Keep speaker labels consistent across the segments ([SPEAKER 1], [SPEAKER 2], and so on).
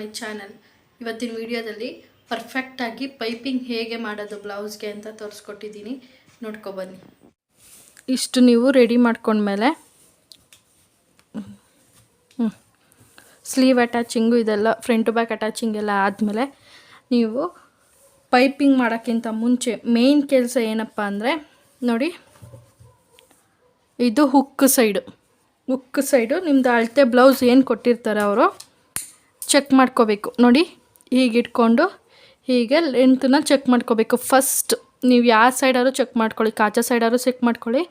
[SPEAKER 1] My channel. ಇವತ್ತಿನ ವಿಡಿಯೋದಲ್ಲಿ ಪರ್ಫೆಕ್ಟಾಗಿ ಪೈಪಿಂಗ್ ಹೇಗೆ ಮಾಡೋದು ಬ್ಲೌಸ್ಗೆ ಅಂತ ತೋರಿಸ್ಕೊಟ್ಟಿದ್ದೀನಿ. ನೋಡ್ಕೊಬನ್ನಿ ಇಷ್ಟು ನೀವು ರೆಡಿ ಮಾಡ್ಕೊಂಡ್ಮೇಲೆ ಸ್ಲೀವ್ ಅಟ್ಯಾಚಿಂಗು ಇದೆಲ್ಲ ಫ್ರಂಟ್ ಬ್ಯಾಕ್ ಅಟ್ಯಾಚಿಂಗ್ ಎಲ್ಲ ಆದಮೇಲೆ ನೀವು ಪೈಪಿಂಗ್ ಮಾಡೋಕ್ಕಿಂತ ಮುಂಚೆ ಮೇಯ್ನ್ ಕೆಲಸ ಏನಪ್ಪ ಅಂದರೆ, ನೋಡಿ, ಇದು ಹುಕ್ ಸೈಡು ಹುಕ್ ಸೈಡು ನಿಮ್ಮದು ಅಳತೆ ಬ್ಲೌಸ್ ಏನು ಕೊಟ್ಟಿರ್ತಾರೆ ಅವರು? ಚೆಕ್ ಮಾಡ್ಕೋಬೇಕು. ನೋಡಿ ಹೀಗೆ ಇಟ್ಕೊಂಡು ಹೀಗೆ ಲೆಂತನ್ನ ಚೆಕ್ ಮಾಡ್ಕೋಬೇಕು. ಫಸ್ಟ್ ನೀವು ಯಾವ ಸೈಡಾದ್ರೂ ಚೆಕ್ ಮಾಡ್ಕೊಳ್ಳಿ. ಕಾಚಾ ಸೈಡಾದ್ರೂ ಚೆಕ್ ಮಾಡ್ಕೊಳ್ಳಿ.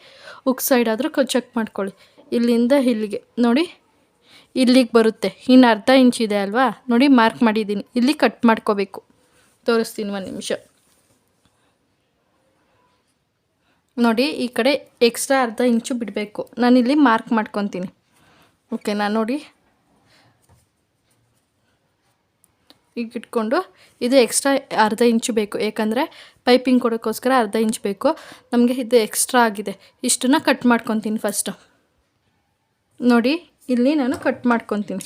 [SPEAKER 1] ಉಕ್ ಸೈಡಾದರೂ ಚೆಕ್ ಮಾಡ್ಕೊಳ್ಳಿ. ಇಲ್ಲಿಂದ ಇಲ್ಲಿಗೆ. ನೋಡಿ, ಇಲ್ಲಿಗೆ ಬರುತ್ತೆ. ಇನ್ನು ಅರ್ಧ ಇಂಚ್ ಇದೆ ಅಲ್ವಾ? ನೋಡಿ ಮಾರ್ಕ್ ಮಾಡಿದ್ದೀನಿ. ಇಲ್ಲಿ ಕಟ್ ಮಾಡ್ಕೋಬೇಕು. ತೋರಿಸ್ತೀನಿ ಒಂದು ನಿಮಿಷ. ನೋಡಿ, ಈ ಕಡೆ ಎಕ್ಸ್ಟ್ರಾ ಅರ್ಧ ಇಂಚು ಬಿಡಬೇಕು. ನಾನಿಲ್ಲಿ ಮಾರ್ಕ್ ಮಾಡ್ಕೊತೀನಿ. ಓಕೆನಾ ನೋಡಿ ಈಗ ಇಟ್ಕೊಂಡು ಇದು ಎಕ್ಸ್ಟ್ರಾ ಅರ್ಧ ಇಂಚು ಬೇಕು. ಏಕೆಂದರೆ ಪೈಪಿಂಗ್ ಕೊಡೋಕ್ಕೋಸ್ಕರ ಅರ್ಧ ಇಂಚು ಬೇಕು. ನಮಗೆ ಇದು ಎಕ್ಸ್ಟ್ರಾ ಆಗಿದೆ. ಇಷ್ಟನ್ನ ಕಟ್ ಮಾಡ್ಕೊತೀನಿ ಫಸ್ಟು ನೋಡಿ, ಇಲ್ಲಿ ನಾನು ಕಟ್ ಮಾಡ್ಕೊತೀನಿ.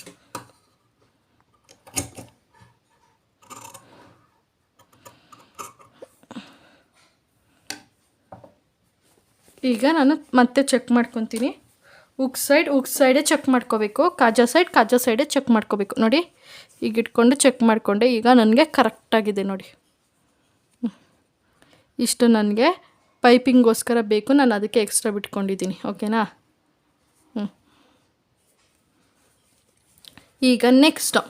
[SPEAKER 1] ಈಗ ನಾನು ಮತ್ತೆ ಚೆಕ್ ಮಾಡ್ಕೊತೀನಿ. ಉಕ್ ಸೈಡ್ ಉಕ್ ಸೈಡೇ ಚೆಕ್ ಮಾಡ್ಕೋಬೇಕು. ಕಾಜಾ ಸೈಡ್ ಕಾಜಾ ಸೈಡೇ ಚೆಕ್ ಮಾಡ್ಕೋಬೇಕು. ನೋಡಿ ಈಗ ಇಟ್ಕೊಂಡು ಚೆಕ್ ಮಾಡಿಕೊಂಡೆ. ಈಗ ನನಗೆ ಕರೆಕ್ಟಾಗಿದೆ ನೋಡಿ. ಇಷ್ಟು ನನಗೆ ಪೈಪಿಂಗೋಸ್ಕರ ಬೇಕು. ನಾನು ಅದಕ್ಕೆ ಎಕ್ಸ್ಟ್ರಾ ಬಿಟ್ಕೊಂಡಿದ್ದೀನಿ. ಓಕೆನಾ ಹ್ಞೂ ಈಗ ನೆಕ್ಸ್ಟು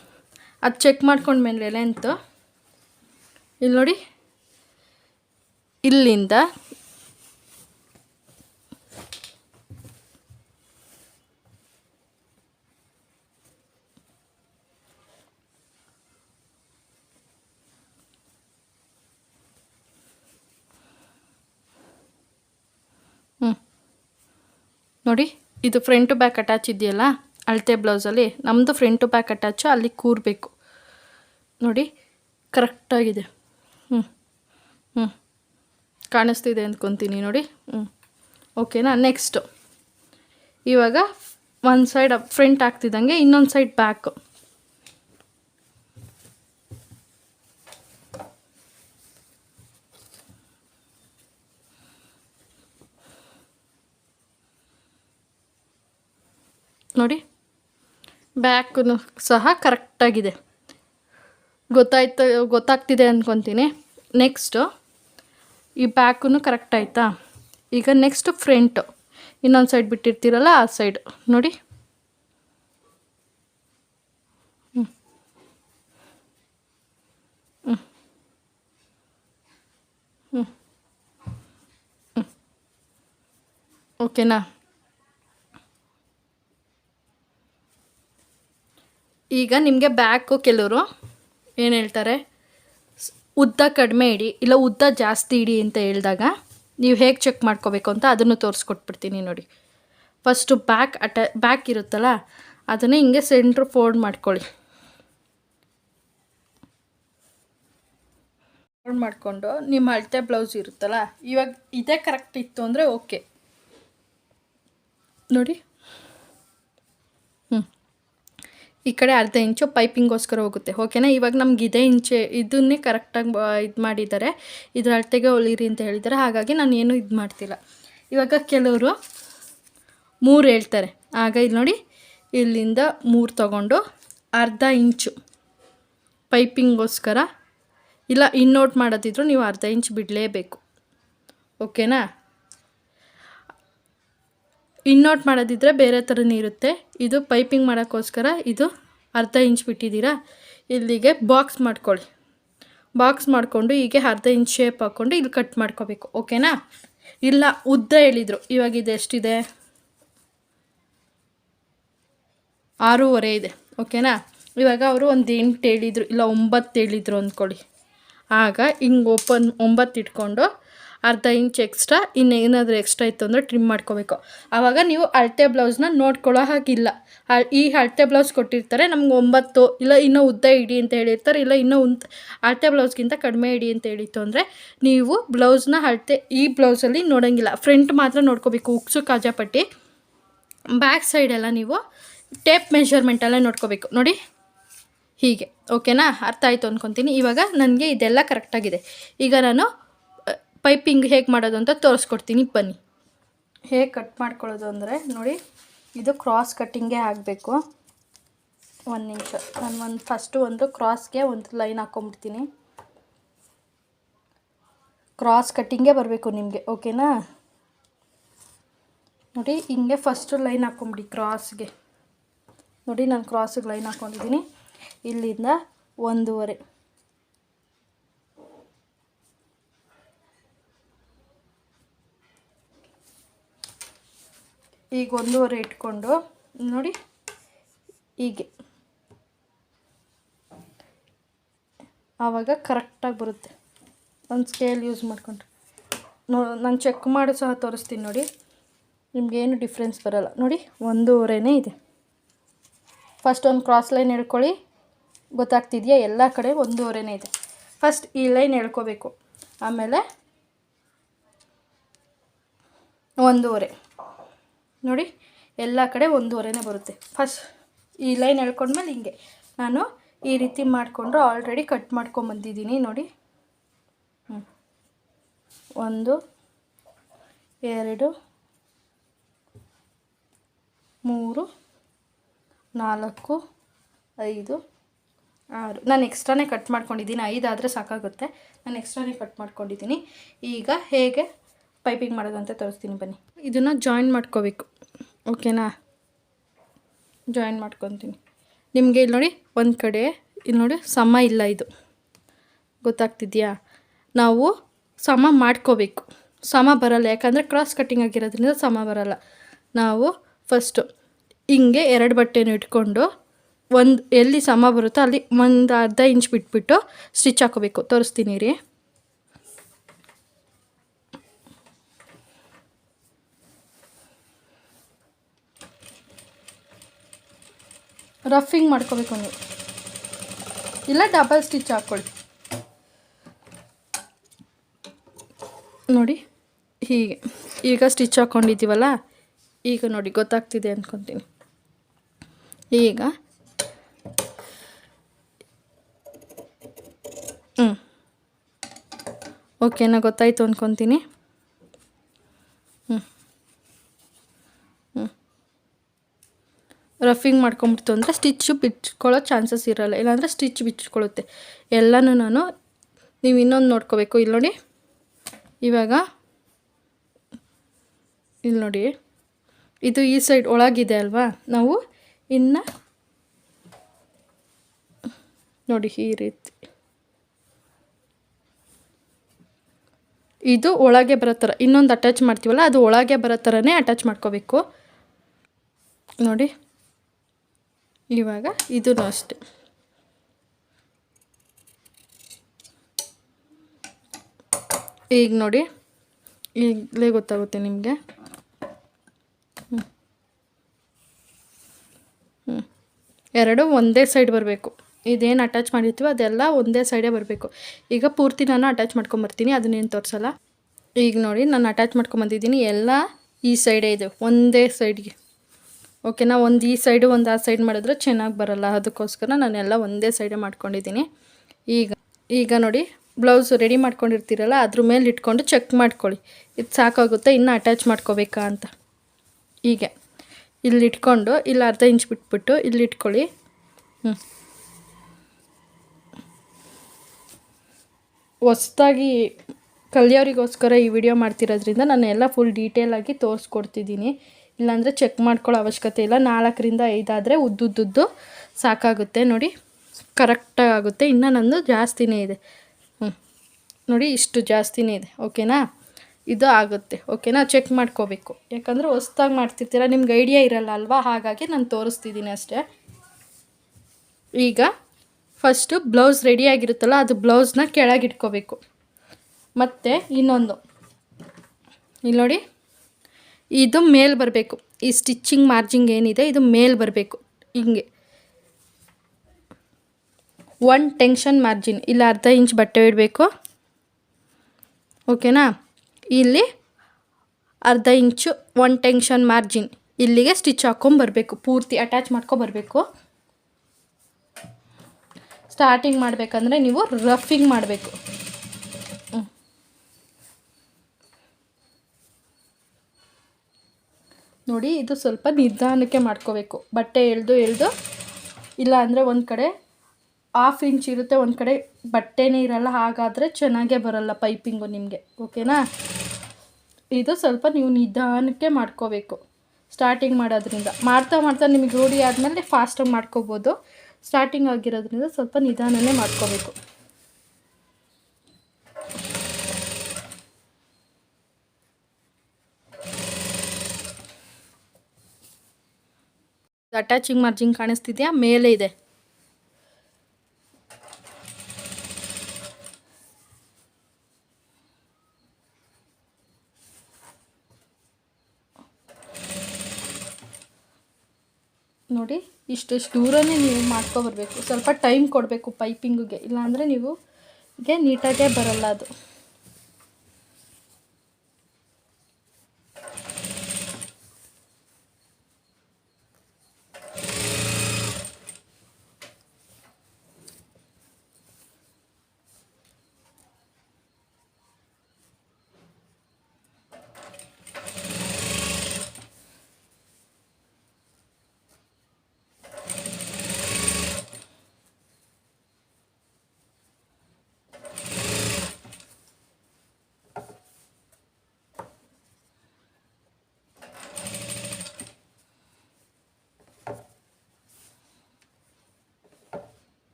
[SPEAKER 1] ಅದು ಚೆಕ್ ಮಾಡ್ಕೊಂಡ್ಮೇಲೆ ಲೆಂತು ಇಲ್ಲಿ ನೋಡಿ. ಇಲ್ಲಿಂದ ಹ್ಞೂ ನೋಡಿ, ಇದು ಫ್ರಂಟ್ ಬ್ಯಾಕ್ ಅಟ್ಯಾಚ್ ಇದೆಯಲ್ಲ? ಅಳತೆ ಬ್ಲೌಸಲ್ಲಿ ನಮ್ಮದು ಫ್ರಂಟ್ ಬ್ಯಾಕ್ ಅಟ್ಯಾಚು ಅಲ್ಲಿ ಕೂರಬೇಕು. ನೋಡಿ ಕರೆಕ್ಟಾಗಿದೆ ಹ್ಞೂ ಹ್ಞೂ ಕಾಣಿಸ್ತಿದೆ ಅಂದ್ಕೊತೀನಿ ನೋಡಿ. ಹ್ಞೂ ಓಕೆನಾ ನೆಕ್ಸ್ಟು ಇವಾಗ ಒಂದು ಸೈಡ್ ಫ್ರಂಟ್ ಆಗ್ತಿದ್ದಂಗೆ, ಇನ್ನೊಂದು ಸೈಡ್ ಬ್ಯಾಕು ನೋಡಿ. ಬ್ಯಾಕು ಸಹ ಕರೆಕ್ಟಾಗಿದೆ. ಗೊತ್ತಾಯ್ತು, ಗೊತ್ತಾಗ್ತಿದೆ ಅಂದ್ಕೊತೀನಿ ನೆಕ್ಸ್ಟು ಈ ಬ್ಯಾಕು ಕರೆಕ್ಟ್ ಆಯಿತಾ? ಈಗ ನೆಕ್ಸ್ಟು ಫ್ರಂಟು ಇನ್ನೊಂದು ಸೈಡ್ ಬಿಟ್ಟಿರ್ತೀರಲ್ಲ, ಆ ಸೈಡ್ ನೋಡಿ. ಓಕೆನಾ? ಈಗ ನಿಮಗೆ ಬ್ಯಾಕು ಕೆಲವರು ಏನು ಹೇಳ್ತಾರೆ? ಉದ್ದ ಕಡಿಮೆ ಇಡಿ, ಇಲ್ಲ ಉದ್ದ ಜಾಸ್ತಿ ಇಡಿ ಅಂತ ಹೇಳಿದಾಗ ನೀವು ಹೇಗೆ ಚೆಕ್ ಮಾಡ್ಕೋಬೇಕು ಅಂತ ಅದನ್ನು ತೋರಿಸ್ಕೊಟ್ಬಿಡ್ತೀನಿ ನೋಡಿ. ಫಸ್ಟು ಬ್ಯಾಕ್ ಅಟ ಬ್ಯಾಕ್ ಇರುತ್ತಲ್ಲ, ಅದನ್ನು ಹಿಂಗೆ ಸೆಂಟ್ರ್ ಫೋಲ್ಡ್ ಮಾಡ್ಕೊಳ್ಳಿ. ಫೋಲ್ಡ್ ಮಾಡಿಕೊಂಡು ನಿಮ್ಮ ಅಳತೆ ಬ್ಲೌಸ್ ಇರುತ್ತಲ್ಲ, ಇವಾಗ ಇದೇ ಕರೆಕ್ಟ್ ಇತ್ತು ಅಂದರೆ ಓಕೆ ನೋಡಿ ಹ್ಞೂ ಈ ಕಡೆ ಅರ್ಧ ಇಂಚು ಪೈಪಿಂಗೋಸ್ಕರ ಹೋಗುತ್ತೆ. ಓಕೆನಾ ಇವಾಗ ನಮ್ಗೆ ಇದೇ ಇಂಚೆ ಇದನ್ನೇ ಕರೆಕ್ಟಾಗಿ ಇದು ಮಾಡಿದ್ದಾರೆ. ಇದ್ರ ಅಳತೆಗೆ ಹೊಲಿರಿ ಅಂತ ಹೇಳಿದ್ದಾರೆ. ಹಾಗಾಗಿ ನಾನು ಏನು ಇದು ಮಾಡ್ತಿಲ್ಲ. ಇವಾಗ ಕೆಲವರು ಮೂರು ಹೇಳ್ತಾರೆ. ಆಗ ಇಲ್ಲಿ ನೋಡಿ, ಇಲ್ಲಿಂದ ಮೂರು ತಗೊಂಡು ಅರ್ಧ ಇಂಚು ಪೈಪಿಂಗೋಸ್ಕರ ಇಲ್ಲ ಇನ್ನೋಟ್ ಮಾಡೋದಿದ್ರು ನೀವು ಅರ್ಧ ಇಂಚು ಬಿಡಲೇಬೇಕು. ಓಕೆನಾ ಇನ್ನೋಟ್ ಮಾಡೋದಿದ್ರೆ ಬೇರೆ ಥರನೇ ಇರುತ್ತೆ. ಇದು ಪೈಪಿಂಗ್ ಮಾಡೋಕ್ಕೋಸ್ಕರ ಇದು ಅರ್ಧ ಇಂಚ್ ಬಿಟ್ಟಿದ್ದೀರಾ? ಇಲ್ಲಿಗೆ ಬಾಕ್ಸ್ ಮಾಡ್ಕೊಳ್ಳಿ. ಬಾಕ್ಸ್ ಮಾಡಿಕೊಂಡು ಹೀಗೆ ಅರ್ಧ ಇಂಚ್ ಶೇಪ್ ಹಾಕ್ಕೊಂಡು ಇಲ್ಲಿ ಕಟ್ ಮಾಡ್ಕೋಬೇಕು. ಓಕೆನಾ? ಇಲ್ಲ, ಉದ್ದ ಹೇಳಿದರು. ಇವಾಗ ಇದು ಎಷ್ಟಿದೆ? ಆರೂವರೆ ಇದೆ. ಓಕೆನಾ? ಇವಾಗ ಅವರು ಒಂದು ಎಂಟು ಹೇಳಿದರು, ಇಲ್ಲ, ಒಂಬತ್ತು ಹೇಳಿದರು ಅಂದ್ಕೊಳ್ಳಿ. ಆಗ ಹಿಂಗೆ ಓಪನ್ ಒಂಬತ್ತು ಇಟ್ಕೊಂಡು ಅರ್ಧ ಇಂಚ್ ಎಕ್ಸ್ಟ್ರಾ ಇನ್ನು ಏನಾದರೂ ಎಕ್ಸ್ಟ್ರಾ ಇತ್ತು ಅಂದರೆ ಟ್ರಿಮ್ ಮಾಡ್ಕೋಬೇಕು. ಆವಾಗ ನೀವು ಅಳತೆ ಬ್ಲೌಸ್ನ ನೋಡ್ಕೊಳ್ಳೋ ಹಾಗಿಲ್ಲ. ಈ ಅಳತೆ ಬ್ಲೌಸ್ ಕೊಟ್ಟಿರ್ತಾರೆ, ನಮ್ಗೆ ಒಂಬತ್ತು, ಇಲ್ಲ ಇನ್ನೂ ಉದ್ದ ಇಡಿ ಅಂತ ಹೇಳಿರ್ತಾರೆ, ಇಲ್ಲ ಇನ್ನೂ ಉಂತ್, ಅಳತೆ ಬ್ಲೌಸ್ಗಿಂತ ಕಡಿಮೆ ಇಡಿ ಅಂತ ಹೇಳಿತ್ತು ಅಂದರೆ ನೀವು ಬ್ಲೌಸ್ನ ಅಳತೆ, ಈ ಬ್ಲೌಸಲ್ಲಿ ನೋಡೋಂಗಿಲ್ಲ. ಫ್ರಂಟ್ ಮಾತ್ರ ನೋಡ್ಕೋಬೇಕು, ಉಕ್ಸು ಕಾಜಾಪಟ್ಟಿ ಬ್ಯಾಕ್ ಸೈಡೆಲ್ಲ ನೀವು ಟೇಪ್ ಮೆಷರ್ಮೆಂಟಲ್ಲೇ ನೋಡ್ಕೋಬೇಕು. ನೋಡಿ. ಹೀಗೆ, ಓಕೆನಾ? ಅರ್ಥ ಆಯಿತು ಅಂದ್ಕೊತೀನಿ ಇವಾಗ ನನಗೆ ಇದೆಲ್ಲ ಕರೆಕ್ಟಾಗಿದೆ ಈಗ ನಾನು ಪೈಪಿಂಗ್ ಹೇಗೆ ಮಾಡೋದು ಅಂತ ತೋರಿಸ್ಕೊಡ್ತೀನಿ. ಬನ್ನಿ. ಹೇಗೆ ಕಟ್ ಮಾಡ್ಕೊಳ್ಳೋದು ಅಂದರೆ, ನೋಡಿ, ಇದು ಕ್ರಾಸ್ ಕಟ್ಟಿಂಗೇ ಆಗಬೇಕು. ಒಂದು ನಿಮಿಷ. ನಾನು ಒಂದು ಫಸ್ಟು ಒಂದು ಕ್ರಾಸ್ಗೆ ಒಂದು ಲೈನ್ ಹಾಕ್ಕೊಂಬಿಡ್ತೀನಿ ಕ್ರಾಸ್ ಕಟ್ಟಿಂಗೇ ಬರಬೇಕು ನಿಮಗೆ, ಓಕೆನಾ? ನೋಡಿ, ಹಿಂಗೆ ಫಸ್ಟು ಲೈನ್ ಹಾಕ್ಕೊಂಬಿಡಿ ಕ್ರಾಸ್ಗೆ ನೋಡಿ, ನಾನು ಕ್ರಾಸಿಗೆ ಲೈನ್ ಹಾಕ್ಕೊಂಡಿದ್ದೀನಿ ಇಲ್ಲಿಂದ ಒಂದೂವರೆ. ಈಗ ಒಂದೂವರೆ ಇಟ್ಕೊಂಡು, ನೋಡಿ, ಹೀಗೆ. ಆವಾಗ ಕರೆಕ್ಟಾಗಿ ಬರುತ್ತೆ. ಒಂದು ಸ್ಕೇಲ್ ಯೂಸ್ ಮಾಡ್ಕೊಂಡ್ರೆ. ನೋ, ನಾನು ಚೆಕ್ ಮಾಡಿ ಸಹ ತೋರಿಸ್ತೀನಿ ನೋಡಿ. ನಿಮಗೇನು ಡಿಫ್ರೆನ್ಸ್ ಬರಲ್ಲ. ನೋಡಿ, ಒಂದೂವರೆನೇ ಇದೆ. ಫಸ್ಟ್ ಒಂದು ಕ್ರಾಸ್ ಲೈನ್ ಹೇಳ್ಕೊಳ್ಳಿ ಗೊತ್ತಾಗ್ತಿದೆಯಾ? ಎಲ್ಲ ಕಡೆ ಒಂದೂವರೆನೇ ಇದೆ. ಫಸ್ಟ್ ಈ ಲೈನ್ ಎಳ್ಕೋಬೇಕು ಆಮೇಲೆ ಒಂದೂವರೆ. ನೋಡಿ, ಎಲ್ಲ ಕಡೆ ಒಂದೂವರೆನೇ ಬರುತ್ತೆ. ಫಸ್ಟ್ ಈ ಲೈನ್ ಎಳ್ಕೊಂಡ್ಮೇಲೆ ಹಿಂಗೆ. ನಾನು ಈ ರೀತಿ ಮಾಡಿಕೊಂಡು ಆಲ್ರೆಡಿ ಕಟ್ ಮಾಡ್ಕೊಂಬಂದಿದ್ದೀನಿ. ನೋಡಿ. ಒಂದು, ಎರಡು, ಮೂರು, ನಾಲ್ಕು, ಐದು ಆರು. ನಾನು ಎಕ್ಸ್ಟ್ರಾನೇ ಕಟ್ ಮಾಡ್ಕೊಂಡಿದ್ದೀನಿ. ಐದಾದರೆ ಸಾಕಾಗುತ್ತೆ. ನಾನು ಎಕ್ಸ್ಟ್ರಾನೇ ಕಟ್ ಮಾಡ್ಕೊಂಡಿದ್ದೀನಿ. ಈಗ ಹೇಗೆ ಪೈಪಿಂಗ್ ಮಾಡೋದು ತೋರಿಸ್ತೀನಿ ಬನ್ನಿ. ಇದನ್ನು ಜಾಯಿನ್ ಮಾಡ್ಕೋಬೇಕು. ಓಕೆನಾ ಜಾಯಿನ್ ಮಾಡ್ಕೊತೀನಿ. ನಿಮಗೆ ಇಲ್ಲಿ ನೋಡಿ ಒಂದು ಕಡೆ ಇಲ್ಲಿ ನೋಡಿ ಸಮ ಇಲ್ಲ ಇದು. ಗೊತ್ತಾಗ್ತಿದೆಯಾ? ನಾವು ಸಮ ಮಾಡ್ಕೋಬೇಕು. ಸಮ ಬರಲ್ಲ. ಯಾಕಂದರೆ ಕ್ರಾಸ್ ಕಟ್ಟಿಂಗ್ ಆಗಿರೋದ್ರಿಂದ ಸಮ ಬರಲ್ಲ. ನಾವು ಫಸ್ಟು ಹಿಂಗೆ ಎರಡು ಬಟ್ಟೆನೂ ಇಟ್ಕೊಂಡು ಒಂದು ಎಲ್ಲಿ ಸಮ ಬರುತ್ತೋ ಅಲ್ಲಿ ಒಂದು ಅರ್ಧ ಇಂಚ್ ಬಿಟ್ಬಿಟ್ಟು ಸ್ಟಿಚ್ ಹಾಕೋಬೇಕು. ತೋರಿಸ್ತೀನಿ ರೀ. ರಫಿಂಗ್ ಮಾಡ್ಕೋಬೇಕು ನೀವು. ಇಲ್ಲ, ಡಬಲ್ ಸ್ಟಿಚ್ ಹಾಕ್ಕೊಳ್ಳಿ. ನೋಡಿ, ಹೀಗೆ. ಈಗ ಸ್ಟಿಚ್ ಹಾಕ್ಕೊಂಡಿದ್ದೀವಲ್ಲ ಈಗ ನೋಡಿ, ಗೊತ್ತಾಗ್ತಿದೆ ಅಂದ್ಕೊತೀನಿ ಈಗ ಓಕೆನಾ, ಗೊತ್ತಾಯ್ತು ಅಂದ್ಕೊತೀನಿ ಹ್ಞೂ ಹ್ಞೂ ರಫಿಂಗ್ ಮಾಡ್ಕೊಂಬಿಡ್ತು ಅಂದರೆ ಸ್ಟಿಚ್ಚು ಬಿಚ್ಕೊಳ್ಳೋ ಚಾನ್ಸಸ್ ಇರೋಲ್ಲ. ಇಲ್ಲಾಂದರೆ ಸ್ಟಿಚ್ ಬಿಚ್ಕೊಳ್ಳುತ್ತೆ ಎಲ್ಲನೂ ನಾನು ನೀವು ಇನ್ನೊಂದು ನೋಡ್ಕೋಬೇಕು. ಇಲ್ಲಿ ನೋಡಿ. ಇವಾಗ ಇಲ್ಲಿ ನೋಡಿ. ಇದು ಈ ಸೈಡ್ ಒಳಗಿದೆ ಅಲ್ವಾ? ನಾವು ಇನ್ನು ನೋಡಿ ಈ ರೀತಿ. ಇದು ಒಳಗೆ ಬರೋ ಥರ, ಇನ್ನೊಂದು ಅಟ್ಯಾಚ್ ಮಾಡ್ತೀವಲ್ಲ, ಅದು ಒಳಗೆ ಬರೋ ಥರನೇ ಅಟ್ಯಾಚ್ ಮಾಡ್ಕೋಬೇಕು. ನೋಡಿ, ಇವಾಗ ಇದೂ ಅಷ್ಟೆ. ಈಗ ನೋಡಿ, ಈಗಲೇ ಗೊತ್ತಾಗುತ್ತೆ ನಿಮಗೆ. ಎರಡು ಒಂದೇ ಸೈಡ್ ಬರಬೇಕು. ಇದೇನು ಅಟ್ಯಾಚ್ ಮಾಡಿರ್ತೀವೋ ಅದೆಲ್ಲ ಒಂದೇ ಸೈಡೇ ಬರಬೇಕು. ಈಗ ಪೂರ್ತಿ ನಾನು ಅಟ್ಯಾಚ್ ಮಾಡ್ಕೊಂಬರ್ತೀನಿ ಅದನ್ನೇನು ತೋರಿಸಲ್ಲ? ಈಗ ನೋಡಿ, ನಾನು ಅಟ್ಯಾಚ್ ಮಾಡ್ಕೊಂಬಂದಿದ್ದೀನಿ, ಎಲ್ಲ ಈ ಸೈಡೇ ಇದೆ, ಒಂದೇ ಸೈಡ್ಗೆ ಓಕೆನಾ ಒಂದು ಈ ಸೈಡು ಒಂದು ಆ ಸೈಡ್ ಮಾಡಿದ್ರೆ ಚೆನ್ನಾಗಿ ಬರಲ್ಲ. ಅದಕ್ಕೋಸ್ಕರ ನಾನೆಲ್ಲ ಒಂದೇ ಸೈಡೇ ಮಾಡ್ಕೊಂಡಿದ್ದೀನಿ. ಈಗ ಈಗ ನೋಡಿ ಬ್ಲೌಸ್ ರೆಡಿ ಮಾಡ್ಕೊಂಡಿರ್ತೀರಲ್ಲ, ಅದ್ರ ಮೇಲೆ ಇಟ್ಕೊಂಡು ಚೆಕ್ ಮಾಡ್ಕೊಳ್ಳಿ. ಇದು ಸಾಕಾಗುತ್ತೆ? ಇನ್ನೂ ಅಟ್ಯಾಚ್ ಮಾಡ್ಕೋಬೇಕಾ ಅಂತ. ಹೀಗೆ. ಇಲ್ಲಿ ಇಟ್ಕೊಂಡು, ಇಲ್ಲಿ ಅರ್ಧ ಇಂಚ್ ಬಿಟ್ಬಿಟ್ಟು, ಇಲ್ಲಿ ಇಟ್ಕೊಳ್ಳಿ. ಹ್ಞೂ ಹೊಸ್ದಾಗಿ ಕಲಿಯೋರಿಗೋಸ್ಕರ ಈ ವಿಡಿಯೋ ಮಾಡ್ತಿರೋದ್ರಿಂದ ನಾನು ಎಲ್ಲ ಫುಲ್ ಡೀಟೇಲಾಗಿ ತೋರಿಸ್ಕೊಡ್ತಿದ್ದೀನಿ. ಇಲ್ಲಾಂದರೆ ಚೆಕ್ ಮಾಡ್ಕೊಳ್ಳೋ ಅವಶ್ಯಕತೆ ಇಲ್ಲ. ನಾಲ್ಕರಿಂದ ಐದಾದರೆ ಉದ್ದುದ್ದುದ್ದು ಸಾಕಾಗುತ್ತೆ. ನೋಡಿ ಕರೆಕ್ಟಾಗಿ ಆಗುತ್ತೆ. ಇನ್ನು ನಂದು ಜಾಸ್ತಿನೇ ಇದೆ. ಹ್ಞೂ ನೋಡಿ, ಇಷ್ಟು ಜಾಸ್ತಿನೇ ಇದೆ. ಓಕೆನಾ? ಇದು ಆಗುತ್ತೆ. ಓಕೆನಾ? ಚೆಕ್ ಮಾಡ್ಕೋಬೇಕು. ಯಾಕಂದರೆ ಹೊಸ್ದಾಗಿ ಮಾಡ್ತಿರ್ತೀರ? ನಿಮ್ಗೆ ಐಡಿಯಾ ಇರಲ್ಲ ಅಲ್ವಾ? ಹಾಗಾಗಿ ನಾನು ತೋರಿಸ್ತಿದ್ದೀನಿ ಅಷ್ಟೇ. ಈಗ ಫಸ್ಟು ಬ್ಲೌಸ್ ರೆಡಿಯಾಗಿರುತ್ತಲ್ಲ ಅದು ಬ್ಲೌಸ್ನ ಕೆಳಗಿಟ್ಕೋಬೇಕು ಮತ್ತು ಇನ್ನೊಂದು. ಇಲ್ಲಿ ನೋಡಿ. ಇದು ಮೇಲ್ ಬರಬೇಕು. ಈ ಸ್ಟಿಚ್ಚಿಂಗ್ ಮಾರ್ಜಿಂಗ್ ಏನಿದೆ, ಇದು ಮೇಲ್ ಬರಬೇಕು. ಹಿಂಗೆ. ಒನ್ ಟೆನ್ಷನ್ ಮಾರ್ಜಿನ್ ಇಲ್ಲಿ ಅರ್ಧ ಇಂಚ್ ಬಟ್ಟೆ ಇಡಬೇಕು. ಓಕೆನಾ ಇಲ್ಲಿ ಅರ್ಧ ಇಂಚು ಒನ್ ಟೆನ್ಷನ್ ಮಾರ್ಜಿನ್ ಇಲ್ಲಿಗೆ ಸ್ಟಿಚ್ ಹಾಕ್ಕೊಂಬರ್ಬೇಕು ಪೂರ್ತಿ ಅಟ್ಯಾಚ್ ಮಾಡ್ಕೊಬರ್ಬೇಕು ಸ್ಟಾರ್ಟಿಂಗ್ ಮಾಡಬೇಕಂದ್ರೆ ನೀವು ರಫಿಂಗ್ ಮಾಡಬೇಕು. ನೋಡಿ, ಇದು ಸ್ವಲ್ಪ ನಿಧಾನಕ್ಕೆ ಮಾಡ್ಕೋಬೇಕು. ಬಟ್ಟೆ ಎಳ್ದು ಎಳ್ದು, ಇಲ್ಲ ಅಂದರೆ ಒಂದು ಕಡೆ ಹಾಫ್ ಇಂಚ್ ಇರುತ್ತೆ, ಒಂದು ಕಡೆ ಬಟ್ಟೆನೇ ಇರಲ್ಲ, ಹಾಗಾದರೆ ಚೆನ್ನಾಗೇ ಬರಲ್ಲ ಪೈಪಿಂಗು ನಿಮಗೆ ಓಕೆನಾ ಇದು ಸ್ವಲ್ಪ ನೀವು ನಿಧಾನಕ್ಕೆ ಮಾಡ್ಕೋಬೇಕು ಸ್ಟಾರ್ಟಿಂಗ್ ಮಾಡೋದ್ರಿಂದ. ಮಾಡ್ತಾ ಮಾಡ್ತಾ ನಿಮಗೆ ರೂಢಿ ಆದಮೇಲೆ ಫಾಸ್ಟಾಗಿ ಮಾಡ್ಕೋಬೋದು. ಸ್ಟಾರ್ಟಿಂಗ್ ಆಗಿರೋದ್ರಿಂದ ಸ್ವಲ್ಪ ನಿಧಾನನೇ ಮಾಡ್ಕೋಬೇಕು. ಅಟ್ಯಾಚಿಂಗ್ ಮಾರ್ಜಿಂಗ್ ಕಾಣಿಸ್ತಿದೆಯಾ? ಮೇಲೆ ಇದೆ. ನೋಡಿ. ಇಷ್ಟಿಷ್ಟು ದೂರನೇ ನೀವು ಮಾಡ್ಕೊಬರ್ಬೇಕು. ಸ್ವಲ್ಪ ಟೈಮ್ ಕೊಡಬೇಕು ಪೈಪಿಂಗಿಗೆ ಇಲ್ಲಾಂದರೆ ನೀವು ಗೆ ನೀಟಾಗೇ ಬರಲ್ಲ ಅದು.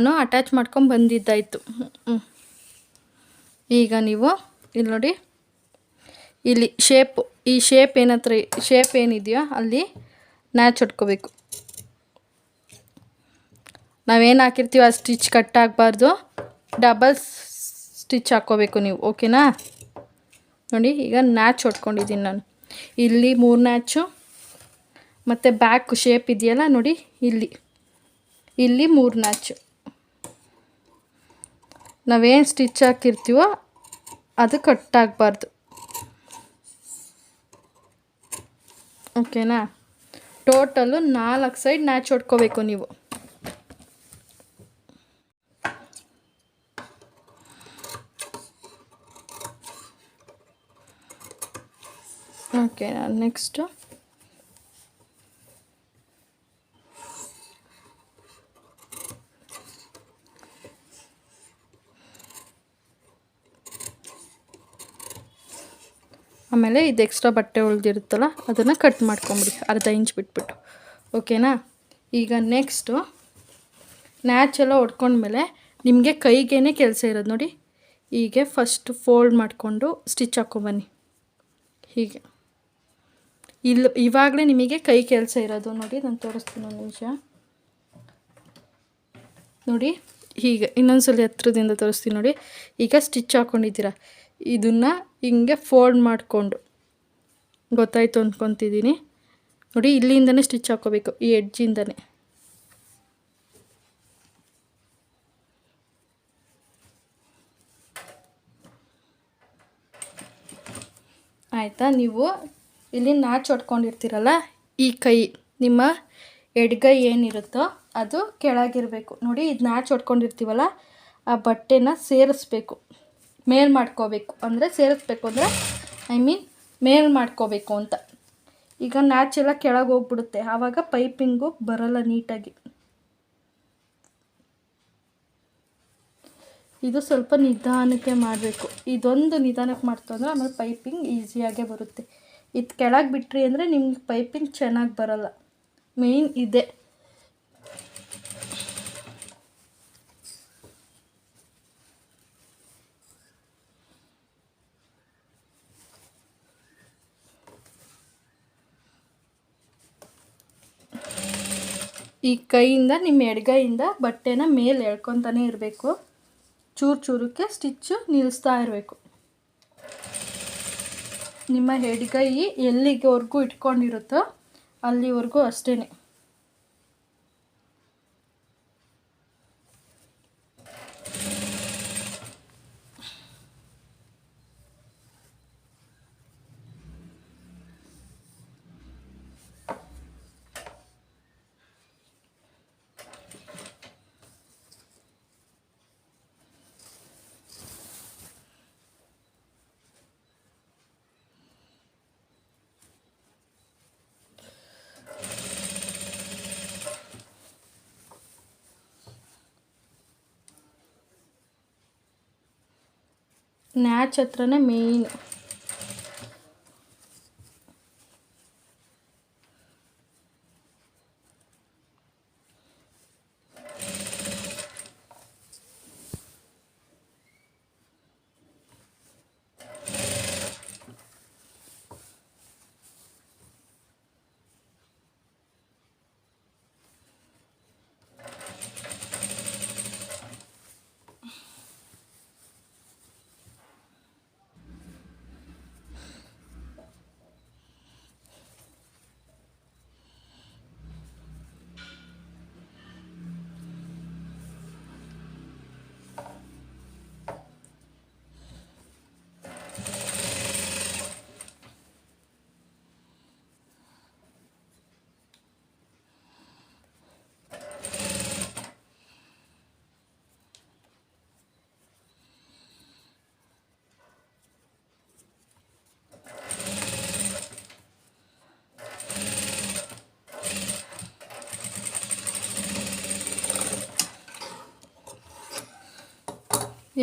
[SPEAKER 1] ನಾನು ಅಟ್ಯಾಚ್ ಮಾಡ್ಕೊಂಡು ಬಂದಿದ್ದಾಯಿತು. ಈಗ ನೀವು ಇಲ್ಲಿ ನೋಡಿ. ಇಲ್ಲಿ ಶೇಪ್ ಈ ಶೇಪ್ ಏನತ್ರ ಶೇಪ್ ಏನಿದೆಯೋ ಅಲ್ಲಿ ನ್ಯಾಚ್ ಹೊಡ್ಕೋಬೇಕು. ನಾವೇನು ಹಾಕಿರ್ತೀವಿ ಆ ಸ್ಟಿಚ್ ಕಟ್ ಆಗಬಾರ್ದು. ಡಬಲ್ ಸ್ಟಿಚ್ ಹಾಕ್ಕೋಬೇಕು ನೀವು ಓಕೆನಾ ನೋಡಿ, ಈಗ ನ್ಯಾಚ್ ಹೊಡ್ಕೊಂಡಿದ್ದೀನಿ ನಾನು. ಇಲ್ಲಿ ಮೂರು ನ್ಯಾಚು ಮತ್ತು ಬ್ಯಾಕ್ ಶೇಪ್ ಇದೆಯಲ್ಲ ನೋಡಿ, ಇಲ್ಲಿ. ಇಲ್ಲಿ ಮೂರು ನ್ಯಾಚು ನಾವೇನು ಸ್ಟಿಚ್ ಹಾಕಿರ್ತೀವೋ ಅದು ಕಟ್ ಆಗಬಾರ್ದು. ಓಕೆನಾ ಟೋಟಲು ನಾಲ್ಕು ಸೈಡ್ ನ್ಯಾಚ್ ಹೊಡ್ಕೋಬೇಕು ನೀವು. ಓಕೆ ನೆಕ್ಸ್ಟು ಆಮೇಲೆ ಇದು ಎಕ್ಸ್ಟ್ರಾ ಬಟ್ಟೆ ಉಳ್ದಿರುತ್ತಲ್ಲ, ಅದನ್ನು ಕಟ್ ಮಾಡ್ಕೊಂಬಿಡಿ, ಅರ್ಧ ಇಂಚ್ ಬಿಟ್ಬಿಟ್ಟು. ಓಕೆನಾ ಈಗ ನೆಕ್ಸ್ಟು ನ್ಯಾಚ್ ಎಲ್ಲ ಹೊಡ್ಕೊಂಡ್ಮೇಲೆ ನಿಮಗೆ ಕೈಗೇನೆ ಕೆಲಸ ಇರೋದು ನೋಡಿ. ಹೀಗೆ ಫಸ್ಟ್ ಫೋಲ್ಡ್ ಮಾಡಿಕೊಂಡು ಸ್ಟಿಚ್ ಹಾಕ್ಕೊಂಬನ್ನಿ ಹೀಗೆ. ಇಲ್ಲಿ ಇವಾಗಲೇ ನಿಮಗೆ ಕೈ ಕೆಲಸ ಇರೋದು ನೋಡಿ, ನಾನು ತೋರಿಸ್ತೀನಿ ಒಂದು ನಿಮಿಷ. ನೋಡಿ, ಹೀಗೆ ಇನ್ನೊಂದು ಸಲ ಹತ್ರದಿಂದ ತೋರಿಸ್ತೀನಿ ನೋಡಿ. ಈಗ ಸ್ಟಿಚ್ ಹಾಕ್ಕೊಂಡಿದ್ದೀರಾ ಇದನ್ನು ಹಿಂಗೆ ಫೋಲ್ಡ್ ಮಾಡಿಕೊಂಡು. ಗೊತ್ತಾಯ್ತು ಅಂದ್ಕೊತಿದ್ದೀನಿ ನೋಡಿ, ಇಲ್ಲಿಂದನೇ ಸ್ಟಿಚ್ ಹಾಕೋಬೇಕು, ಈ ಎಡ್ಜಿಂದನೇ ಆಯಿತಾ? ನೀವು ಇಲ್ಲಿ ನಾಚ್ ಹೊಡ್ಕೊಂಡಿರ್ತೀರಲ್ಲ, ಈ ಕೈ, ನಿಮ್ಮ ಎಡ್ಗೈ ಏನಿರುತ್ತೋ ಅದು ಕೆಳಗಿರಬೇಕು. ನೋಡಿ, ಇದು ನಾಚ್ ಹೊಡ್ಕೊಂಡಿರ್ತೀವಲ್ಲ, ಆ ಬಟ್ಟೆನ ಸೇರಿಸ್ಬೇಕು. ಮೇಲ್ ಮಾಡ್ಕೋಬೇಕು ಅಂದರೆ ಸೇರಿಸ್ಬೇಕು ಅಂದರೆ ಐ ಮೀನ್ ಮೇಲ್ ಮಾಡ್ಕೋಬೇಕು ಅಂತ. ಈಗ ನ್ಯಾಚ್ ಎಲ್ಲ ಕೆಳಗೆ ಹೋಗ್ಬಿಡುತ್ತೆ. ಆವಾಗ ಪೈಪಿಂಗು ಬರಲ್ಲ ನೀಟಾಗಿ. ಇದು ಸ್ವಲ್ಪ ನಿಧಾನಕ್ಕೆ ಮಾಡಬೇಕು. ಇದೊಂದು ನಿಧಾನಕ್ಕೆ ಮಾಡ್ತು ಅಂದರೆ ಆಮೇಲೆ ಪೈಪಿಂಗ್ ಈಸಿಯಾಗೇ ಬರುತ್ತೆ. ಇದು ಕೆಳಗೆ ಬಿಟ್ರಿ ಅಂದರೆ ನಿಮ್ಗೆ ಪೈಪಿಂಗ್ ಚೆನ್ನಾಗಿ ಬರಲ್ಲ. ಮೇಯ್ನ್ ಇದೆ. ಈ ಕೈಯಿಂದ, ನಿಮ್ಮ ಎಡ್ಗೈಯಿಂದ ಬಟ್ಟೆನ ಮೇಲೆ ಎಳ್ಕೊತಾನೆ ಇರಬೇಕು. ಚೂರು ಚೂರಕ್ಕೆ ಸ್ಟಿಚ್ಚು ನಿಲ್ಲಿಸ್ತಾ ಇರಬೇಕು. ನಿಮ್ಮ ಎಡ್ಗೈ ಎಲ್ಲಿಗೆವರೆಗೂ ಇಟ್ಕೊಂಡಿರುತ್ತೋ ಅಲ್ಲಿವರೆಗೂ ಅಷ್ಟೇ ನ್ಯಾಚ್ ಹತ್ರನೇ ಮೇಯ್ನ್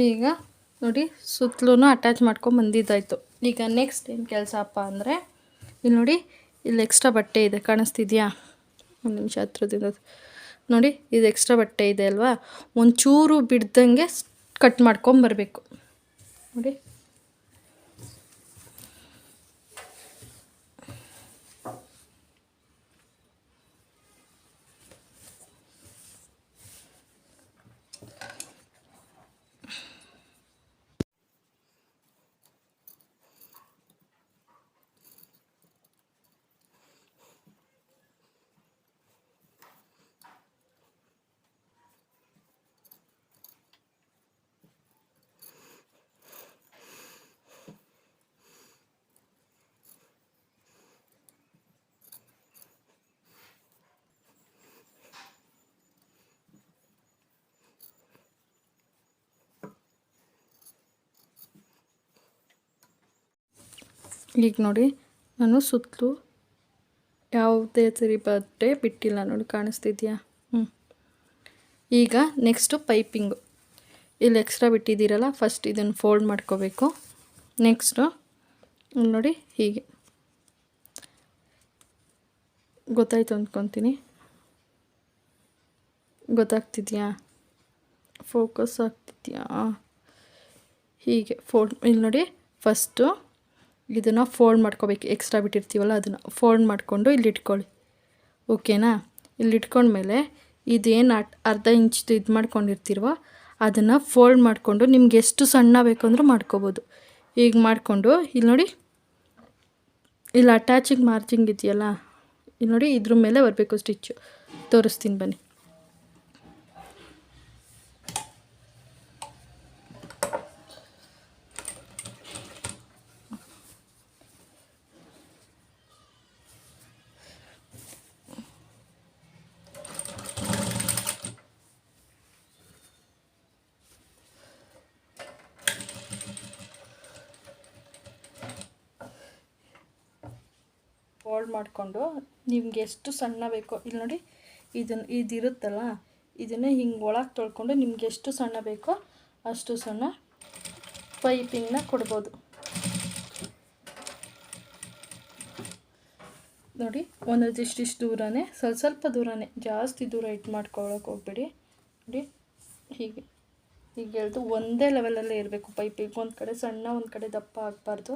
[SPEAKER 1] ಈಗ ನೋಡಿ ಸುತ್ತಲೂ ಅಟ್ಯಾಚ್ ಮಾಡ್ಕೊಂಡು ಬಂದಿದ್ದಾಯಿತು. ಈಗ ನೆಕ್ಸ್ಟ್ ಏನು ಕೆಲಸಪ್ಪ ಅಂದರೆ, ಇಲ್ಲಿ ನೋಡಿ ಇಲ್ಲಿ ಎಕ್ಸ್ಟ್ರಾ ಬಟ್ಟೆ ಇದೆ, ಕಾಣಿಸ್ತಿದ್ಯಾ? ಒಂದು ನಿಮಿಷ ಹತ್ರದಿಂದ. ನೋಡಿ ಇದು ಎಕ್ಸ್ಟ್ರಾ ಬಟ್ಟೆ ಇದೆ ಅಲ್ವಾ? ಒಂಚೂರು ಬಿಡ್ದಂಗೆ ಕಟ್ ಮಾಡ್ಕೊಂಬರ್ಬೇಕು ನೋಡಿ. ಈಗ ನೋಡಿ, ನಾನು ಸುತ್ತಲೂ ಯಾವುದೇ ಸರಿ ಬಟ್ಟೆ ಬಿಟ್ಟಿಲ್ಲ ನೋಡಿ, ಕಾಣಿಸ್ತಿದ್ಯಾ? ಹ್ಞೂ ಈಗ ನೆಕ್ಸ್ಟು ಪೈಪಿಂಗು ಇಲ್ಲಿ ಎಕ್ಸ್ಟ್ರಾ ಬಿಟ್ಟಿದ್ದೀರಲ್ಲ ಫಸ್ಟ್ ಇದನ್ನು ಫೋಲ್ಡ್ ಮಾಡ್ಕೋಬೇಕು. ನೆಕ್ಸ್ಟು ನೋಡಿ ಹೀಗೆ. ಗೊತ್ತಾಯ್ತು ಅಂದ್ಕೊತೀನಿ. ಗೊತ್ತಾಗ್ತಿದ್ಯಾ? ಫೋಕಸ್ ಆಗ್ತಿದ್ಯಾ? ಹೀಗೆ ಫೋಲ್ಡ್ ಇಲ್ಲಿ ನೋಡಿ ಫಸ್ಟು ಇದನ್ನು ಫೋಲ್ಡ್ ಮಾಡ್ಕೋಬೇಕು. ಎಕ್ಸ್ಟ್ರಾ ಬಿಟ್ಟಿರ್ತೀವಲ್ಲ, ಅದನ್ನು ಫೋಲ್ಡ್ ಮಾಡಿಕೊಂಡು ಇಲ್ಲಿ ಇಟ್ಕೊಳ್ಳಿ. ಓಕೆನಾ ಇಲ್ಲಿ ಇಟ್ಕೊಂಡ್ಮೇಲೆ ಇದೇನು ಅರ್ಧ ಇಂಚ್ದು ಇದು ಮಾಡ್ಕೊಂಡಿರ್ತೀರೋ, ಅದನ್ನು ಫೋಲ್ಡ್ ಮಾಡಿಕೊಂಡು ನಿಮ್ಗೆ ಎಷ್ಟು ಸಣ್ಣ ಬೇಕಂದ್ರೂ ಮಾಡ್ಕೋಬೋದು. ಈಗ ಮಾಡಿಕೊಂಡು, ಇಲ್ಲಿ ನೋಡಿ. ಇಲ್ಲಿ ಅಟ್ಯಾಚಿಂಗ್ ಮಾರ್ಜಿಂಗ್ ಇದೆಯಲ್ಲ, ಇಲ್ಲಿ ನೋಡಿ ಇದ್ರ ಮೇಲೆ ಬರಬೇಕು ಸ್ಟಿಚ್ಚು ತೋರಿಸ್ತೀನಿ ಬನ್ನಿ. ಫೋಲ್ಡ್ ಮಾಡಿಕೊಂಡು ನಿಮ್ಗೆ ಎಷ್ಟು ಸಣ್ಣ ಬೇಕೋ, ಇಲ್ಲಿ ನೋಡಿ ಇದನ್ನು ಇದಿರುತ್ತಲ್ಲ, ಇದನ್ನು ಹಿಂಗೆ ಒಳಗೆ ತೊಳ್ಕೊಂಡು ನಿಮ್ಗೆ ಎಷ್ಟು ಸಣ್ಣ ಬೇಕೋ ಅಷ್ಟು ಸಣ್ಣ ಪೈಪಿಂಗ್ನ ಕೊಡ್ಬೋದು. ನೋಡಿ, ಒಂದೊಂದು ಇಷ್ಟಿಷ್ಟು ದೂರನೇ, ಸ್ವಲ್ಪ ಸ್ವಲ್ಪ ದೂರನೇ, ಜಾಸ್ತಿ ದೂರ ಇಟ್ಟು ಮಾಡ್ಕೊಳಕ್ಕೆ ಹೋಗ್ಬೇಡಿ. ನೋಡಿ, ಹೀಗೆ ಹೀಗೆ ಹೇಳ್ದು ಒಂದೇ ಲೆವೆಲಲ್ಲೇ ಇರಬೇಕು ಪೈಪಿಗೆ. ಒಂದು ಕಡೆ ಸಣ್ಣ, ಒಂದು ಕಡೆ ದಪ್ಪ ಆಗಬಾರ್ದು.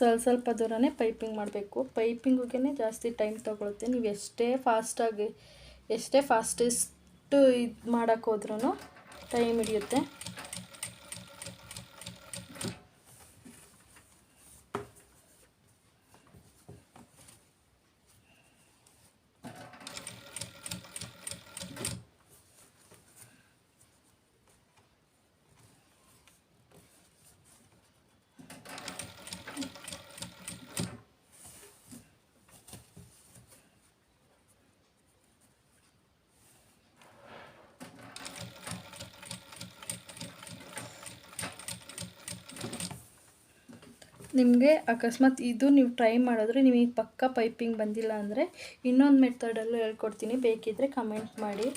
[SPEAKER 1] ಸ್ವಲ್ಪ ಸ್ವಲ್ಪ ದೂರನೇ ಪೈಪಿಂಗ್ ಮಾಡಬೇಕು. ಪೈಪಿಂಗಿಗೆ ಜಾಸ್ತಿ ಟೈಮ್ ತೊಗೊಳುತ್ತೆ. ನೀವು ಎಷ್ಟೇ ಫಾಸ್ಟಾಗಿ, ಎಷ್ಟೇ ಫಾಸ್ಟೆಸ್ಟು ಇದು ಮಾಡೋಕ್ಕೋದ್ರೂ ಟೈಮ್ ಹಿಡಿಯುತ್ತೆ. ನಿಮಗೆ ಅಕಸ್ಮಾತ್ ಇದು ನೀವು ಟ್ರೈ ಮಾಡಿದ್ರೆ ನಿಮಗೆ ಪಕ್ಕ ಪೈಪಿಂಗ್ ಬಂದಿಲ್ಲ ಅಂದರೆ ಇನ್ನೊಂದು ಮೆಥಡಲ್ಲೂ ಹೇಳ್ಕೊಡ್ತೀನಿ. ಬೇಕಿದ್ದರೆ ಕಮೆಂಟ್ ಮಾಡಿ.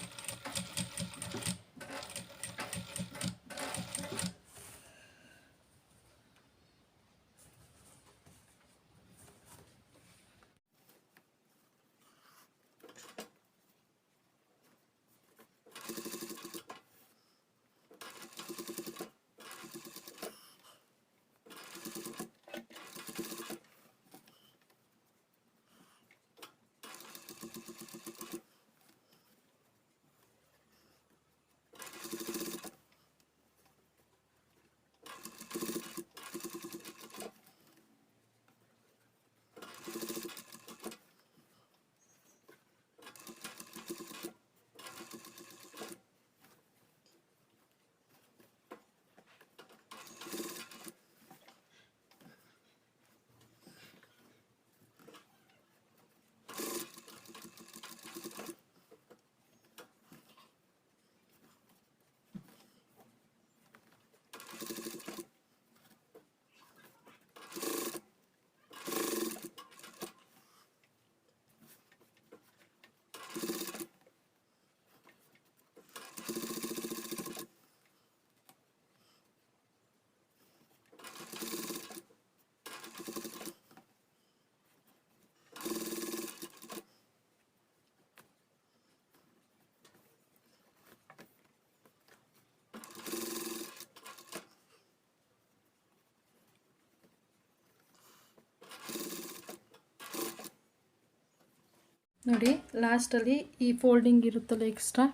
[SPEAKER 1] ನೋಡಿ ಲಾಸ್ಟಲ್ಲಿ ಈ ಫೋಲ್ಡಿಂಗ್ ಇರುತ್ತಲ್ಲ ಎಕ್ಸ್ಟ್ರಾ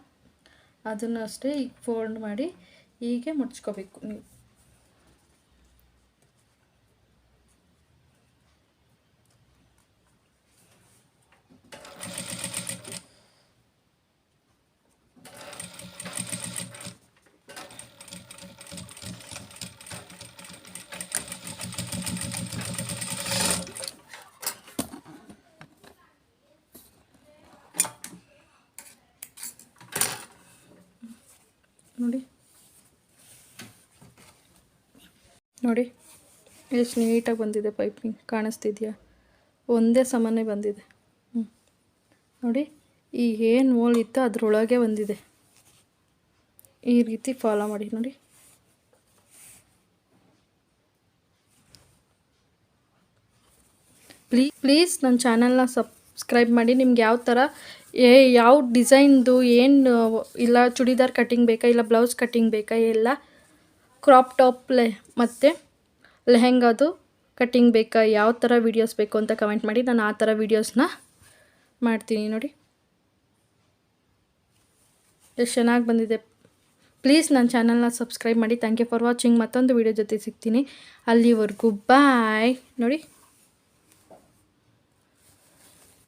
[SPEAKER 1] ಅದನ್ನು ಅಷ್ಟೇ ಈಗ ಫೋಲ್ಡ್ ಮಾಡಿ ಹೀಗೆ ಮುಚ್ಕೋಬೇಕು ನೀವು ನೋಡಿ ನೋಡಿ ಎಷ್ಟು ನೀಟಾಗಿ ಬಂದಿದೆ ಪೈಪಿಂಗ್ ಕಾಣಿಸ್ತಿದೆಯಾ? ಒಂದೇ ಸಮಾನೇ ಬಂದಿದೆ. ಹ್ಞೂ ನೋಡಿ, ಈ ಏನು ಹೋಲ್ ಇತ್ತು ಅದರೊಳಗೆ ಬಂದಿದೆ. ಈ ರೀತಿ ಫಾಲೋ ಮಾಡಿ, ನೋಡಿ. ಪ್ಲೀ ಪ್ಲೀಸ್ ನನ್ನ ಚಾನಲ್ನ ಸಬ್ಸ್ಕ್ರೈಬ್ ಮಾಡಿ. ನಿಮ್ಗೆ ಯಾವ ಥರ ಏ, ಯಾವ ಡಿಸೈನ್ದು ಏನು, ಇಲ್ಲ ಚೂಡಿದಾರ್ ಕಟ್ಟಿಂಗ್ ಬೇಕಾ, ಇಲ್ಲ ಬ್ಲೌಸ್ ಕಟ್ಟಿಂಗ್ ಬೇಕಾ, ಎಲ್ಲ ಕ್ರಾಪ್ ಟಾಪ್ಲೆ ಮತ್ತು ಲೆಹೆಂಗಾದು ಕಟ್ಟಿಂಗ್ ಬೇಕಾ? ಯಾವ ಥರ ವೀಡಿಯೋಸ್ ಬೇಕು ಅಂತ ಕಮೆಂಟ್ ಮಾಡಿ. ನಾನು ಆ ಥರ ವೀಡಿಯೋಸ್ನ ಮಾಡ್ತೀನಿ ನೋಡಿ. ಎಷ್ಟು ಚೆನ್ನಾಗಿ ಬಂದಿದೆ. ಪ್ಲೀಸ್ ನನ್ನ ಚಾನಲ್ನ ಸಬ್ಸ್ಕ್ರೈಬ್ ಮಾಡಿ. ಥ್ಯಾಂಕ್ ಯು ಫಾರ್ ವಾಚಿಂಗ್ ಮತ್ತೊಂದು ವೀಡಿಯೋ ಜೊತೆ ಸಿಗ್ತೀನಿ. ಅಲ್ಲಿವರೆಗೂ ಬಾಯ್ ನೋಡಿ.